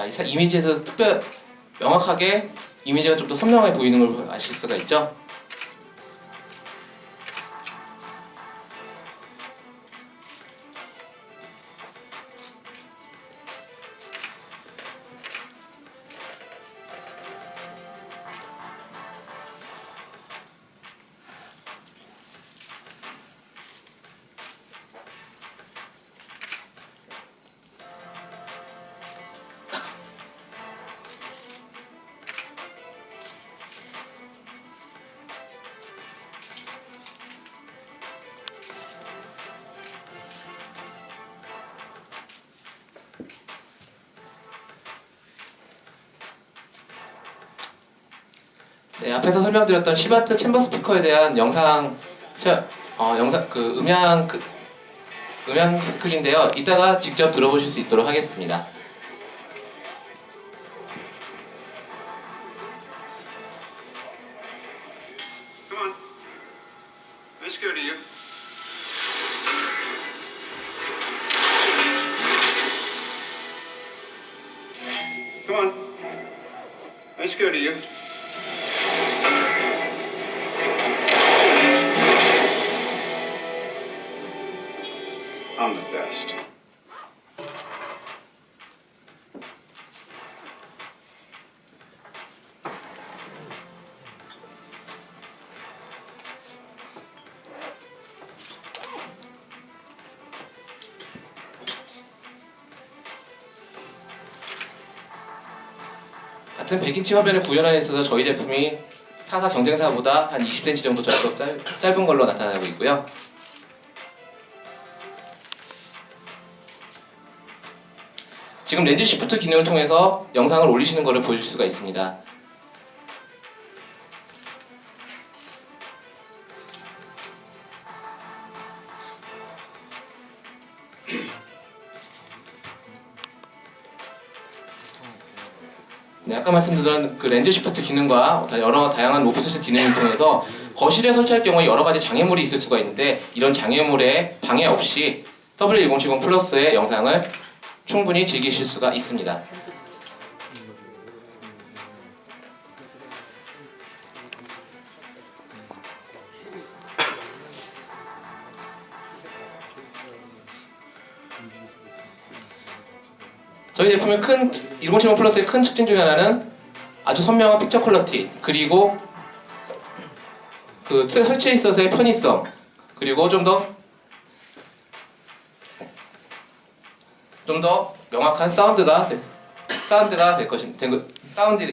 자, 이 사- 이미지에서 특별 명확하게 이미지가 좀 더 선명하게 보이는 걸 아실 수가 있죠. 네, 앞에서 설명드렸던 시바트 챔버 스피커에 대한 영상 시- 어, 영상 그 음향 그 음향 스크린인데요. 이따가 직접 들어보실 수 있도록 하겠습니다. Come. 같은 100인치 화면을 구현하는 데 있어서 저희 제품이 타사 경쟁사보다 한 20cm 정도 짧, 짧, 짧은 걸로 나타나고 있고요. 지금 렌즈 시프트 기능을 통해서 영상을 올리시는 것을 보실 수가 있습니다. 네, 아까 말씀드린 그 렌즈 시프트 기능과 다- 여러 다양한 로프트스 기능을 통해서 거실에 설치할 경우에 여러 가지 장애물이 있을 수가 있는데 이런 장애물에 방해 없이 W1070 플러스의 영상을 충분히 즐기실 수가 있습니다. 저희 제품의 큰 1070 플러스의 큰 특징 중에 하나는 아주 선명한 픽처 퀄러티 그리고 그 설치에 있어서의 편의성 그리고 좀더 좀 더 명확한 사운드가 될- 사운드가 될 것입니다. 사운드